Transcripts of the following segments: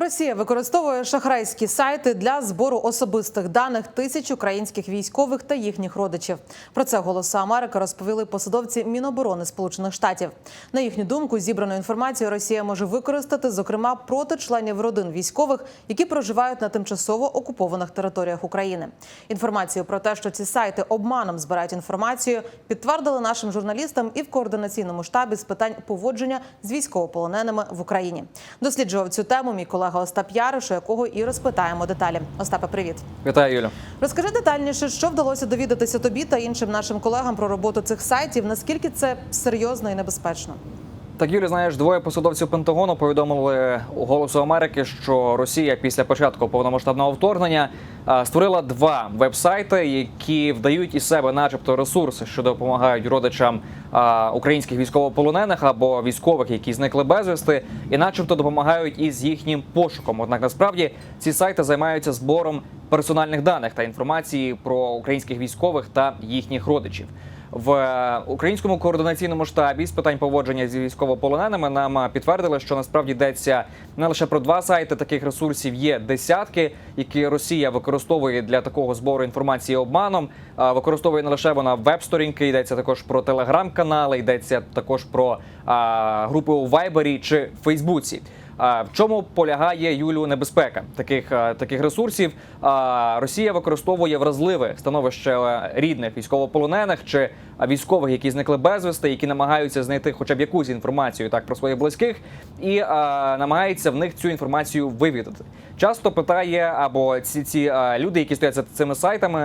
Росія використовує шахрайські сайти для збору особистих даних тисяч українських військових та їхніх родичів. Про це голоса Америки розповіли посадовці Міноборони Сполучених Штатів. На їхню думку, зібрану інформацію Росія може використати, зокрема, проти членів родин військових, які проживають на тимчасово окупованих територіях України. Інформацію про те, що ці сайти обманом збирають інформацію, підтвердили нашим журналістам і в координаційному штабі з питань поводження з військовополоненими в Україні. Досліджував цю тему мій колега Остап Яриш, у якого і розпитаємо деталі. Остапе, привіт. Вітаю, Юля. Розкажи детальніше, що вдалося довідатися тобі та іншим нашим колегам про роботу цих сайтів. Наскільки це серйозно і небезпечно? Так, Юлі, знаєш, двоє посадовців Пентагону повідомили у Голосу Америки, що Росія після початку повномасштабного вторгнення створила два веб-сайти, які вдають із себе, начебто, ресурси, що допомагають родичам українських військовополонених або військових, які зникли безвісти, і, начебто, допомагають із їхнім пошуком. Однак насправді ці сайти займаються збором персональних даних та інформації про українських військових та їхніх родичів. В е, українському координаційному штабі з питань поводження зі військовополоненими нам е, підтвердили, що насправді йдеться не лише про два сайти. Таких ресурсів є десятки, які Росія використовує для такого збору інформації обманом. Е, Використовує не лише вона веб-сторінки, йдеться також про телеграм-канали, йдеться також про групи у Вайбері чи Фейсбуці. В чому полягає Юлю небезпека таких таких ресурсів? Росія використовує вразливе становище е, рідних військовополонених чи військових, які зникли безвісти, які намагаються знайти хоча б якусь інформацію так про своїх близьких, і намагається в них цю інформацію вивідати. Часто питає або ці ці люди, які стоять за цими сайтами,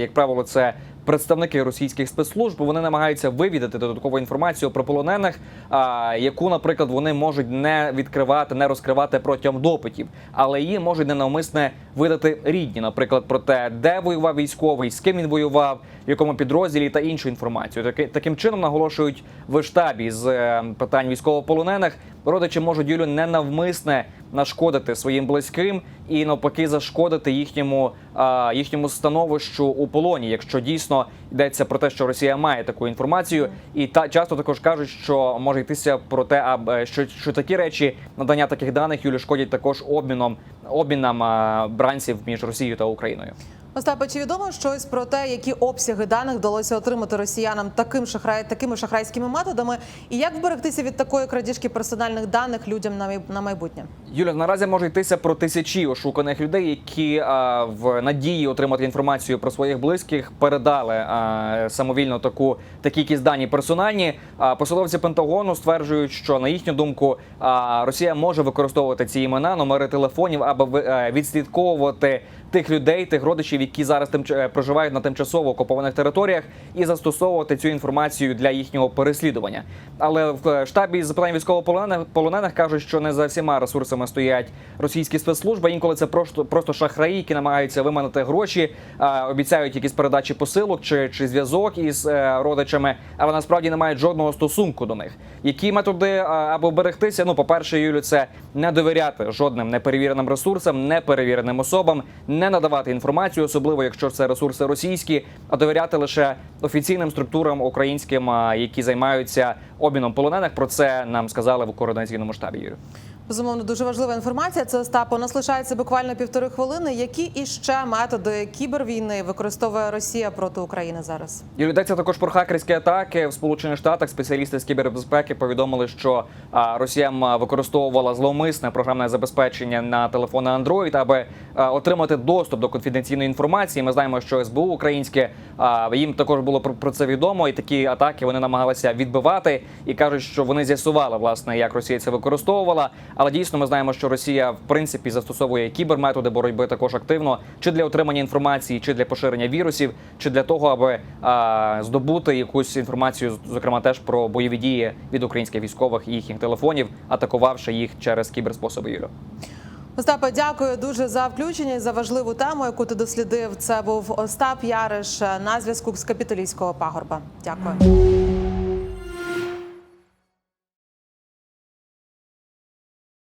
як правило, це представники російських спецслужб вони намагаються вивідати додаткову інформацію про полонених, а, яку, наприклад, вони можуть не відкривати, не розкривати протягом допитів, але її можуть ненавмисне видати рідні, наприклад, про те, де воював військовий, з ким він воював, в якому підрозділі та іншу інформацію. Таки, таким чином наголошують в штабі з е, питань військовополонених. Родичі можуть Юлю ненавмисне нашкодити своїм близьким і навпаки зашкодити їхньому а, їхньому становищу у полоні, якщо дійсно йдеться про те, що Росія має таку інформацію, і та часто також кажуть, що може йтися про те, аб що, що такі речі надання таких даних Юлі шкодять також обміном обмінам а, бранців між Росією та Україною. Остапе, чи відомо щось про те, які обсяги даних вдалося отримати росіянам таким шахрай, такими шахрайськими методами, і як вберегтися від такої крадіжки персональних даних людям на на майбутнє? Юля, наразі може йтися про тисячі ошуканих людей, які а, в надії отримати інформацію про своїх близьких передали а, самовільно таку такі якісь дані персональні. А, посадовці Пентагону стверджують, що на їхню думку а, Росія може використовувати ці імена, номери телефонів, аби е, відслідковувати тих людей, тих родичів, які зараз тим проживають на тимчасово окупованих територіях, і застосовувати цю інформацію для їхнього переслідування. Але в е, штабі з питань військовополонених полонених кажуть, що не за всіма ресурсами стоять російські спецслужби. Інколи це просто просто шахраї, які намагаються виманити гроші, обіцяють якісь передачі посилок чи, чи зв'язок із е, родичами, але насправді не мають жодного стосунку до них. Які методи а, аби вберегтися? Ну, по перше, Юлю, це не довіряти жодним неперевіреним ресурсам, неперевіреним особам, не надавати інформацію, особливо якщо це ресурси російські, а довіряти лише офіційним структурам українським, які займаються обміном полонених. Про це нам сказали в координаційному штабі. Юрію. Безумовно, дуже важлива інформація. Це Остап. У нас лишається буквально півтори хвилини. Які іще методи кібервійни використовує Росія проти України зараз? Юрій, йдеться також про хакерські атаки в Сполучених Штатах. Спеціалісти з кібербезпеки повідомили, що Росія використовувала зловмисне програмне забезпечення на телефони Android, аби отримати доступ до конфіденційної інформації. Ми знаємо, що СБУ українське їм також було про це відомо, і такі атаки вони намагалися відбивати і кажуть, що вони з'ясували власне, як Росія це використовувала. Але дійсно ми знаємо, що Росія в принципі застосовує кіберметоди боротьби також активно, чи для отримання інформації, чи для поширення вірусів, чи для того, аби а, здобути якусь інформацію, зокрема теж про бойові дії від українських військових і їхніх телефонів, атакувавши їх через кіберспособи Юрію. Остапе, дякую дуже за включення і за важливу тему, яку ти дослідив. Це був Остап Яриш на зв'язку з капітолійського пагорба. Дякую.